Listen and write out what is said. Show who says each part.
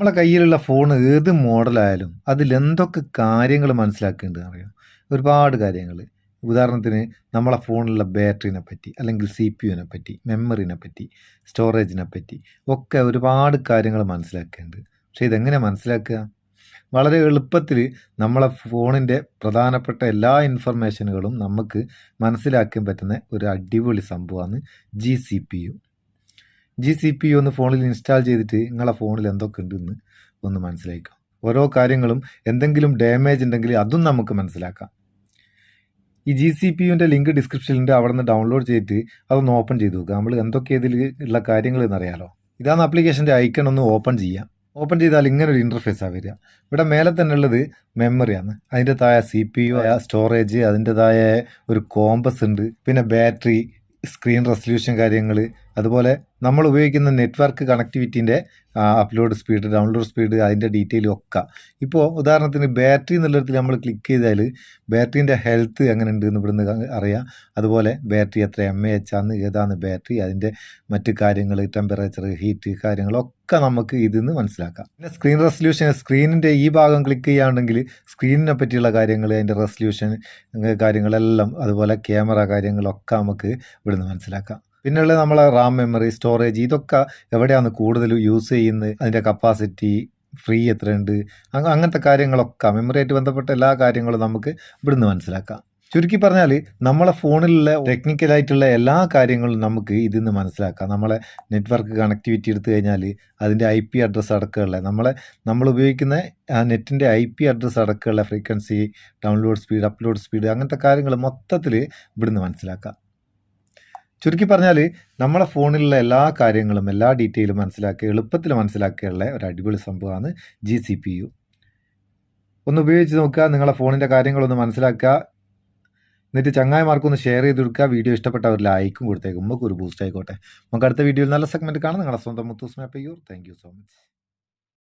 Speaker 1: നമ്മളെ കയ്യിലുള്ള ഫോൺ ഏത് മോഡലായാലും അതിലെന്തൊക്കെ കാര്യങ്ങൾ മനസ്സിലാക്കേണ്ടത് അറിയാം? ഒരുപാട് കാര്യങ്ങൾ. ഉദാഹരണത്തിന് നമ്മളെ ഫോണിലുള്ള ബാറ്ററിനെ പറ്റി അല്ലെങ്കിൽ സി പി യുവിനെ പറ്റി മെമ്മറിനെ പറ്റി സ്റ്റോറേജിനെ പറ്റി ഒക്കെ ഒരുപാട് കാര്യങ്ങൾ മനസ്സിലാക്കേണ്ടത്. പക്ഷേ ഇതെങ്ങനെ മനസ്സിലാക്കുക? വളരെ എളുപ്പത്തിൽ നമ്മളെ ഫോണിന്റെ പ്രധാനപ്പെട്ട എല്ലാ ഇൻഫർമേഷനുകളും നമുക്ക് മനസ്സിലാക്കാൻ പറ്റുന്ന ഒരു അടിപൊളി സംഭവമാണ് G C P U G C P ഒന്ന് ഫോണിൽ ഇൻസ്റ്റാൾ ചെയ്തിട്ട് നിങ്ങളെ ഫോണിൽ എന്തൊക്കെ ഉണ്ടെന്ന് ഒന്ന് മനസ്സിലാക്കാം ഓരോ കാര്യങ്ങളും എന്തെങ്കിലും ഡാമേജ് ഉണ്ടെങ്കിൽ അതും നമുക്ക് മനസ്സിലാക്കാം. ഈ ജി സി പി യുവിന്റെ ലിങ്ക് ഡിസ്ക്രിപ്ഷനിലുണ്ട് അവിടെ നിന്ന് ഡൗൺലോഡ് ചെയ്തിട്ട് അതൊന്ന് ഓപ്പൺ ചെയ്ത് നോക്കുക നമ്മൾ എന്തൊക്കെ ഇതിൽ ഉള്ള കാര്യങ്ങൾ എന്നറിയാലോ. ഇതാണ് ആപ്ലിക്കേഷന്റെ ഐക്കൺ ഒന്ന് ഓപ്പൺ ചെയ്യാം. ഓപ്പൺ ചെയ്താൽ ഇങ്ങനെ ഒരു ഇന്റർഫേസാണ് വരിക. ഇവിടെ മേലെ തന്നെ ഉള്ളത് മെമ്മറിയാണ് അതിന്റെതായ സി പി യു സ്റ്റോറേജ് അതിന്റെതായ ഒരു കോമ്പസ് ഉണ്ട്. പിന്നെ ബാറ്ററി സ്ക്രീൻ റെസൊല്യൂഷൻ കാര്യങ്ങൾ അതുപോലെ നമ്മൾ ഉപയോഗിക്കുന്ന നെറ്റ്വർക്ക് കണക്ടിവിറ്റീന്റെ അപ്ലോഡ് സ്പീഡ് ഡൗൺലോഡ് സ്പീഡ് അതിന്റെ ഡീറ്റെയിലും ഒക്കെ. ഇപ്പോൾ ഉദാഹരണത്തിന് ബാറ്ററി എന്നുള്ളിടത്തിൽ നമ്മൾ ക്ലിക്ക് ചെയ്താൽ ബാറ്ററീന്റെ ഹെൽത്ത് എങ്ങനെ ഉണ്ട് എന്ന് ഇവിടുന്ന് അറിയാം. അതുപോലെ ബാറ്ററി എത്ര എം എ എച്ച് ആണ് ഏതാണ് ബാറ്ററി അതിന്റെ മറ്റ് കാര്യങ്ങൾ ടെമ്പറേച്ചർ ഹീറ്റ് കാര്യങ്ങളൊക്കെ നമുക്ക് ഇതിൽ നിന്ന് മനസ്സിലാക്കാം. പിന്നെ സ്ക്രീൻ റെസൊല്യൂഷൻ സ്ക്രീനിന്റെ ഈ ഭാഗം ക്ലിക്ക് ചെയ്യുകയാണെങ്കിൽ സ്ക്രീനിനെ പറ്റിയുള്ള കാര്യങ്ങൾ അതിന്റെ റെസൊല്യൂഷൻ കാര്യങ്ങളെല്ലാം അതുപോലെ ക്യാമറ കാര്യങ്ങളൊക്കെ നമുക്ക് ഇവിടുന്ന് മനസ്സിലാക്കാം. പിന്നെയുള്ളത് നമ്മളെ റാം മെമ്മറി സ്റ്റോറേജ് ഇതൊക്കെ എവിടെയാണ് കൂടുതൽ യൂസ് ചെയ്യുന്നത്? അതിന്റെ കപ്പാസിറ്റി ഫ്രീ എത്രയുണ്ട്? അങ്ങനത്തെ കാര്യങ്ങളൊക്കെ മെമ്മറിയായിട്ട് ബന്ധപ്പെട്ട എല്ലാ കാര്യങ്ങളും നമുക്ക് ഇവിടുന്ന് മനസ്സിലാക്കാം. ചുരുക്കി പറഞ്ഞാൽ നമ്മളെ ഫോണിലുള്ള ടെക്നിക്കലായിട്ടുള്ള എല്ലാ കാര്യങ്ങളും നമുക്ക് ഇതിൽ നിന്ന് മനസ്സിലാക്കാം. നമ്മളെ നെറ്റ്വർക്ക് കണക്ടിവിറ്റി എടുത്തു കഴിഞ്ഞാൽ അതിന്റെ ഐ പി അഡ്രസ്സ് അടക്കമുള്ള നമ്മളെ നമ്മൾ ഉപയോഗിക്കുന്ന നെറ്റിന്റെ ഐ പി അഡ്രസ്സ് അടക്കമുള്ള frequency download speed upload speed അങ്ങനത്തെ കാര്യങ്ങൾ മൊത്തത്തിൽ ഇവിടുന്ന് മനസ്സിലാക്കാം. ചുരുക്കി പറഞ്ഞാൽ നമ്മളെ ഫോണിലുള്ള എല്ലാ കാര്യങ്ങളും എല്ലാ ഡീറ്റെയിലും മനസ്സിലാക്കി എളുപ്പത്തിൽ മനസ്സിലാക്കിയുള്ള ഒരു അടിപൊളി സംഭവമാണ് ജി സി പി യു ഒന്ന് ഉപയോഗിച്ച് നോക്കുക നിങ്ങളെ ഫോണിന്റെ കാര്യങ്ങളൊന്ന് മനസ്സിലാക്കുക. എന്നിട്ട് ചങ്ങായിമാർക്കൊന്ന് ഷെയർ ചെയ്ത് കൊടുക്കുക. വീഡിയോ ഇഷ്ടപ്പെട്ട ഒരു ലൈക്കും കൊടുത്തേക്കും. നമുക്ക് ഒരു ബൂസ്റ്റ് ആയിക്കോട്ടെ. നമുക്ക് അടുത്ത വീഡിയോയിൽ നല്ല സെഗ്മെന്റ് കാണാം. നിങ്ങളുടെ സ്വന്തം മുത്തൂസ് മാപ്പയ്യൂർ. Thank you so much